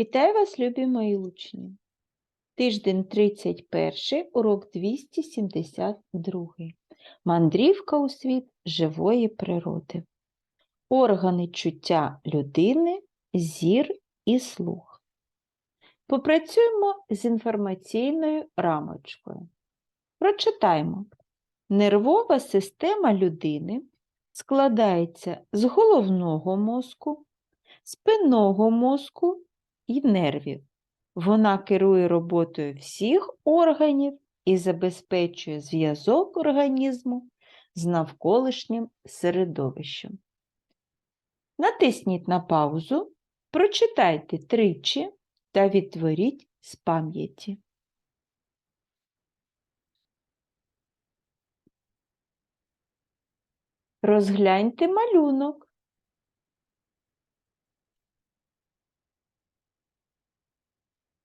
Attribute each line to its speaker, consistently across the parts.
Speaker 1: Вітаю вас, любі мої учні. Тиждень 31, урок 272. Мандрівка у світ живої природи. Органи чуття людини, зір і слух. Попрацюємо з інформаційною рамочкою. Прочитаємо. Нервова система людини складається з головного мозку, спинного мозку і нервів. Вона керує роботою всіх органів і забезпечує зв'язок організму з навколишнім середовищем. Натисніть на паузу, прочитайте тричі та відтворіть з пам'яті. Розгляньте малюнок.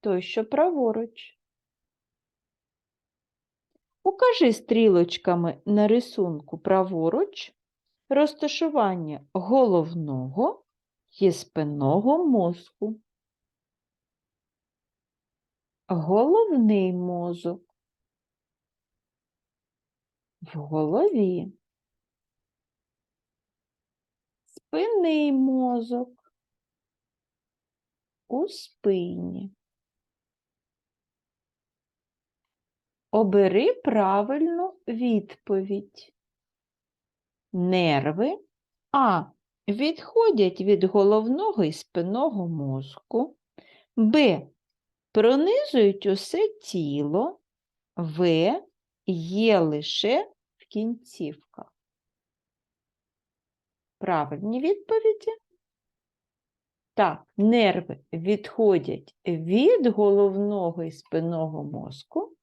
Speaker 1: Той, що праворуч. Укажи стрілочками на рисунку праворуч розташування головного і спинного мозку. Головний мозок в голові. Спинний мозок у спині. Обери правильну відповідь. Нерви А. Відходять від головного і спинного мозку. Б. Пронизують усе тіло. В. Є лише в кінцівках. Правильні відповіді? Так, нерви відходять від головного і спинного мозку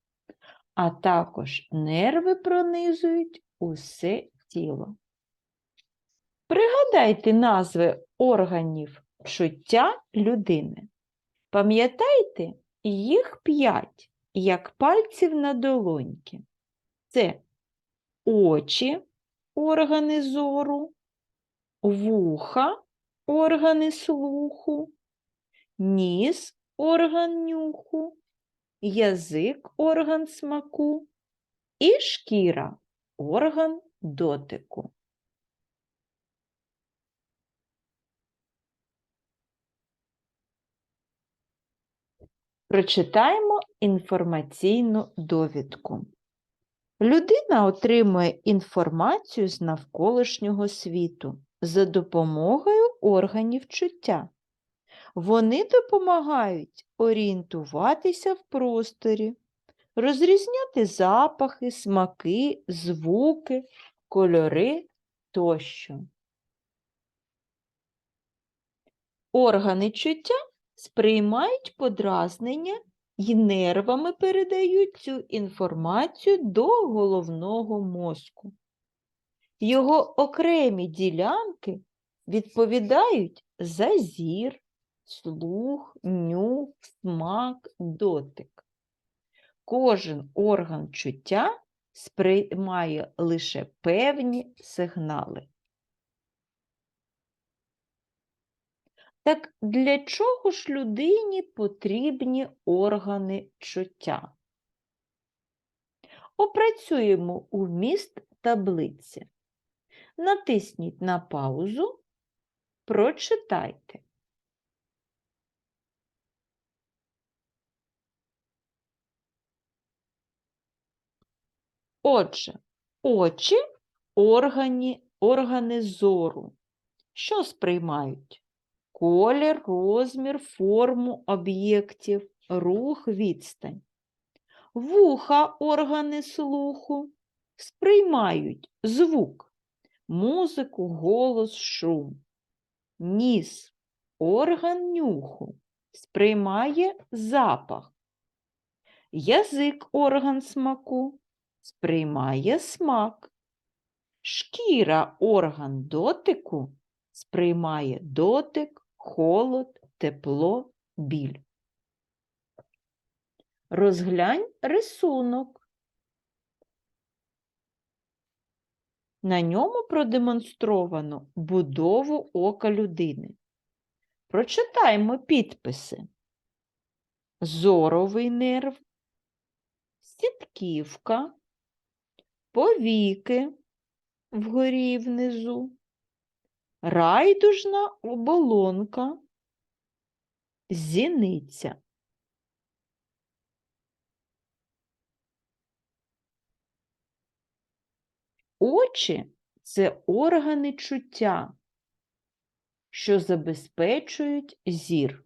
Speaker 1: а також нерви пронизують усе тіло. Пригадайте назви органів чуття людини. Пам'ятайте їх п'ять, як пальців на долоньки. Це очі, органи зору, вуха, органи слуху, ніс, орган нюху, язик орган смаку і шкіра орган дотику. Прочитаємо інформаційну довідку. Людина отримує інформацію з навколишнього світу за допомогою органів чуття. Вони допомагають орієнтуватися в просторі, розрізняти запахи, смаки, звуки, кольори тощо. Органи чуття сприймають подразнення і нервами передають цю інформацію до головного мозку. Його окремі ділянки відповідають за зір, слух, нюх, смак, дотик. Кожен орган чуття сприймає лише певні сигнали. Так для чого ж людині потрібні органи чуття? Опрацюємо вміст таблиці. Натисніть на паузу, прочитайте. Отже, очі органі, органи зору. Що сприймають? Колір, розмір, форму об'єктів, рух, відстань. Вуха органи слуху сприймають звук, музику, голос, шум. Ніс орган нюху сприймає запах. Язик орган смаку сприймає смак. Шкіра орган дотику сприймає дотик, холод, тепло, біль. Розглянь рисунок. На ньому продемонстровано будову ока людини. Прочитаємо підписи. зоровий нерв, сітківка, повіки вгорі і внизу, райдужна оболонка, зіниця. Очі це органи чуття, що забезпечують зір.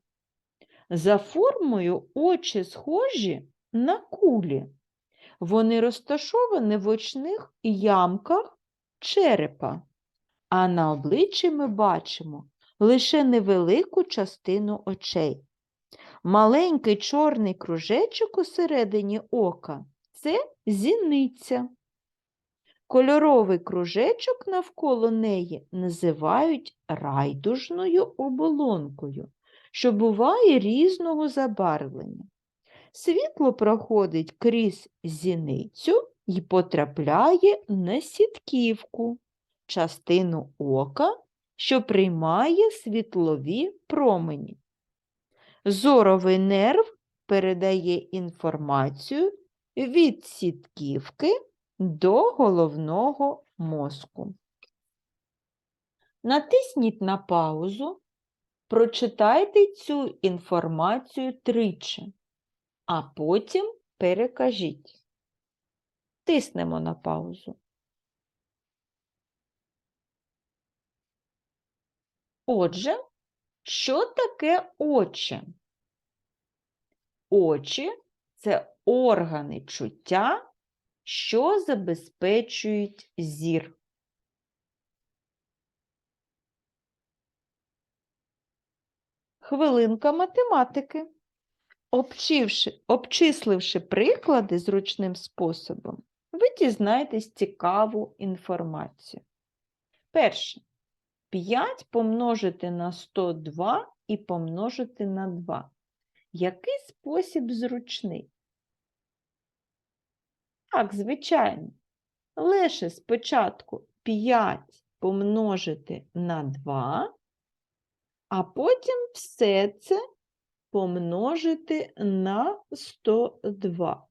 Speaker 1: За формою очі схожі на кулі. Вони розташовані в очних ямках черепа, а на обличчі ми бачимо лише невелику частину очей. Маленький чорний кружечок усередині ока це зіниця. Кольоровий кружечок навколо неї називають райдужною оболонкою, що буває різного забарвлення. Світло проходить крізь зіницю і потрапляє на сітківку, частину ока, що приймає світлові промені. Зоровий нерв передає інформацію від сітківки до головного мозку. Натисніть на паузу, прочитайте цю інформацію тричі, а потім перекажіть. Тиснемо на паузу. Отже, що таке очі? Очі це органи чуття, що забезпечують зір. Хвилинка математики. Обчивши, обчисливши приклади зручним способом, ви дізнаєтесь цікаву інформацію. Перше. 5 помножити на 102 і помножити на 2. Який спосіб зручний? Так, звичайно. Лише спочатку 5 помножити на 2, а потім все це помножити на 102.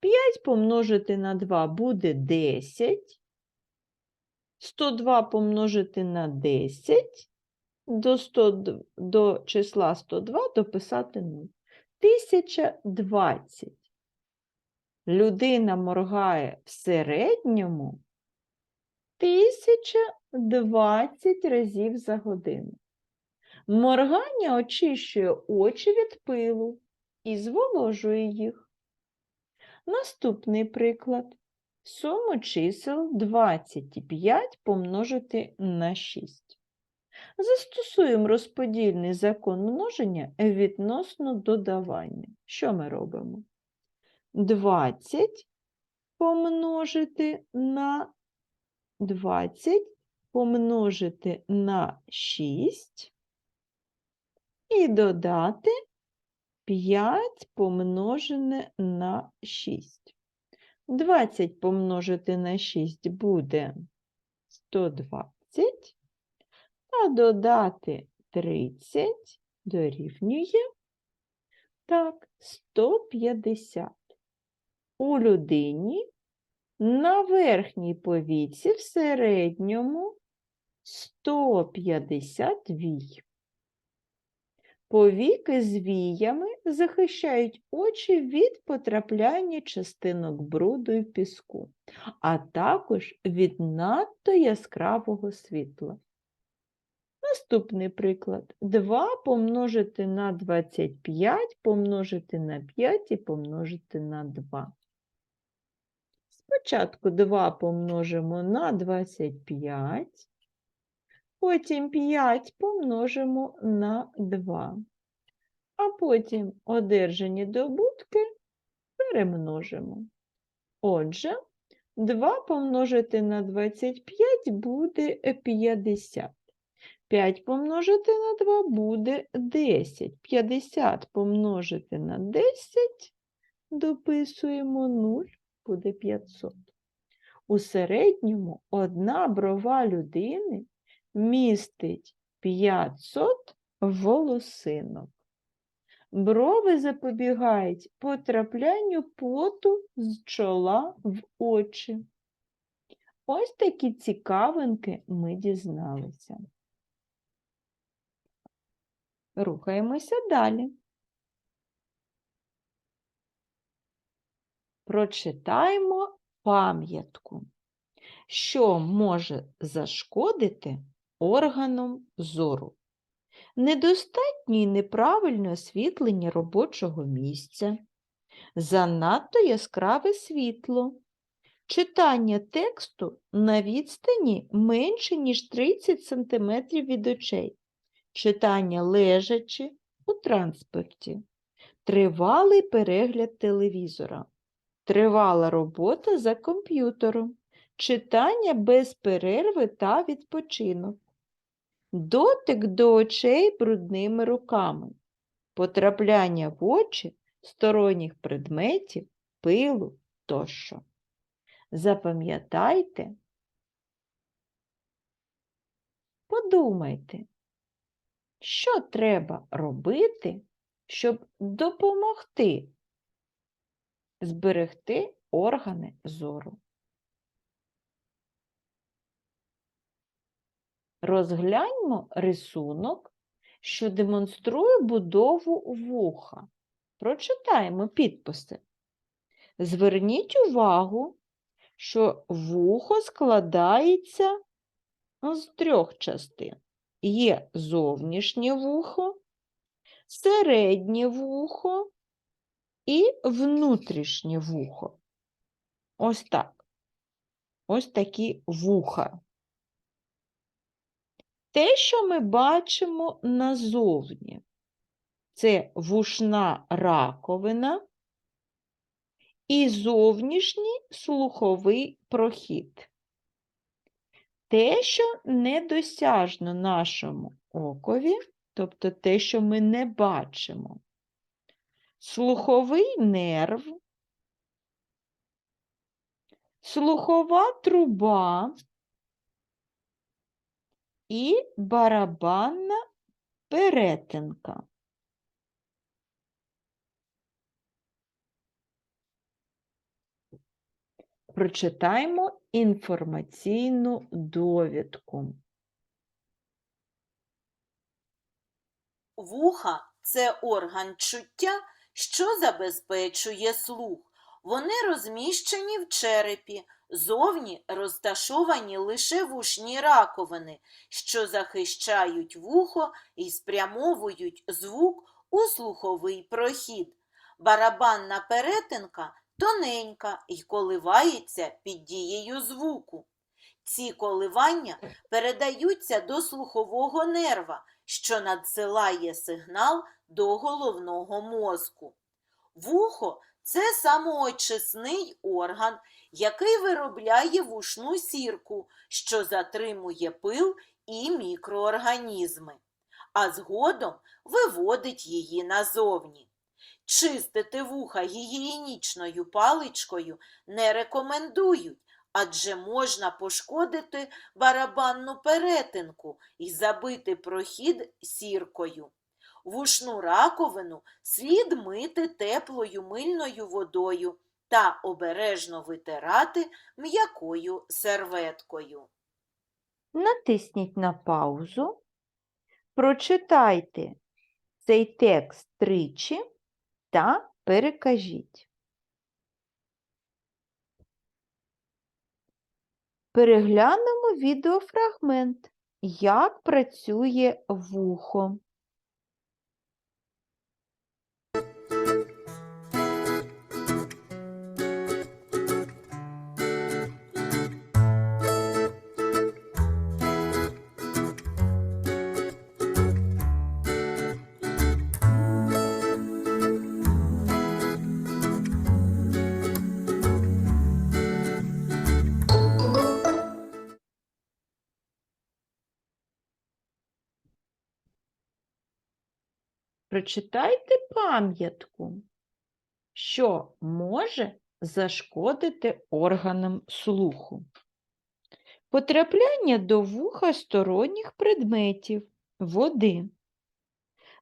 Speaker 1: 5 помножити на 2 буде 10. 102 помножити на 10, до, 100, до числа 102 дописати 0. 1020. Людина моргає в середньому 1020 разів за годину. Моргання очищує очі від пилу і зволожує їх. Наступний приклад. Суму чисел 25 помножити на 6. Застосуємо розподільний закон множення відносно додавання. Що ми робимо? 20 помножити на 20 помножити на 6 і додати 5 помножене на 6. 20 помножити на 6 буде 120, а додати 30 дорівнює так, 150. У людині на верхній повіці в середньому 150 вій. Повіки з віями захищають очі від потрапляння частинок бруду і піску, а також від надто яскравого світла. Наступний приклад. 2 помножити на 25 помножити на 5 і помножити на 2. Спочатку 2 помножимо на 25, потім 5 помножимо на 2, а потім одержані добутки перемножимо. Отже, 2 помножити на 25 буде 50. 5 помножити на 2 буде 10. 50 помножити на 10, дописуємо 0, буде 500. У середньому одна брова людини містить 500 волосинок. Брови запобігають потраплянню поту з чола в очі. Ось такі цікавинки ми дізналися. Рухаємося далі. Прочитаємо пам'ятку, що може зашкодити органам зору. Недостатнє і неправильне освітлення робочого місця, занадто яскраве світло, читання тексту на відстані менше, ніж 30 см від очей, читання лежачи у транспорті, тривалий перегляд телевізора, тривала робота за комп'ютером, читання без перерви та відпочинок, дотик до очей брудними руками, потрапляння в очі сторонніх предметів, пилу тощо. Запам'ятайте, подумайте, що треба робити, щоб допомогти зберегти органи зору. Розгляньмо рисунок, що демонструє будову вуха. Прочитаємо підписи. Зверніть увагу, що вухо складається з трьох частин. Є зовнішнє вухо, середнє вухо і внутрішнє вухо. Ось так. Ось такі вуха. Те, що ми бачимо назовні, це вушна раковина і зовнішній слуховий прохід. Те, що недосяжно нашому окові, тобто те, що ми не бачимо, слуховий нерв, слухова труба і барабанна перетинка. Прочитаємо інформаційну довідку.
Speaker 2: Вуха це орган чуття, що забезпечує слух. Вони розміщені в черепі, зовні розташовані лише вушні раковини, що захищають вухо і спрямовують звук у слуховий прохід. Барабанна перетинка тоненька і коливається під дією звуку. Ці коливання передаються до слухового нерва, що надсилає сигнал до головного мозку. Вухо це самоочисний орган, який виробляє вушну сірку, що затримує пил і мікроорганізми, а згодом виводить її назовні. Чистити вуха гігієнічною паличкою не рекомендують, адже можна пошкодити барабанну перетинку і забити прохід сіркою. Вушну раковину слід мити теплою мильною водою та обережно витирати м'якою серветкою.
Speaker 1: Натисніть на паузу, прочитайте цей текст тричі та перекажіть. Переглянемо відеофрагмент, як працює вухо. Прочитайте пам'ятку, що може зашкодити органам слуху. Потрапляння до вуха сторонніх предметів, води,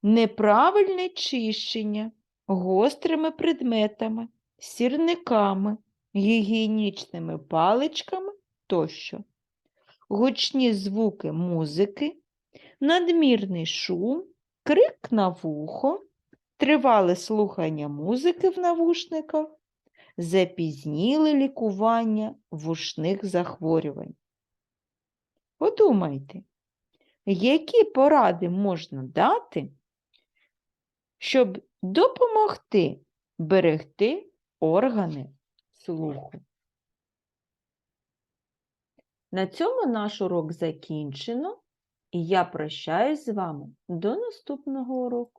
Speaker 1: неправильне чищення гострими предметами, сірниками, гігієнічними паличками тощо, гучні звуки музики, надмірний шум, крик на вухо, тривале слухання музики в навушниках, запізніле лікування вушних захворювань. Подумайте, які поради можна дати, щоб допомогти берегти органи слуху? На цьому наш урок закінчено, і я прощаюсь з вами до наступного уроку.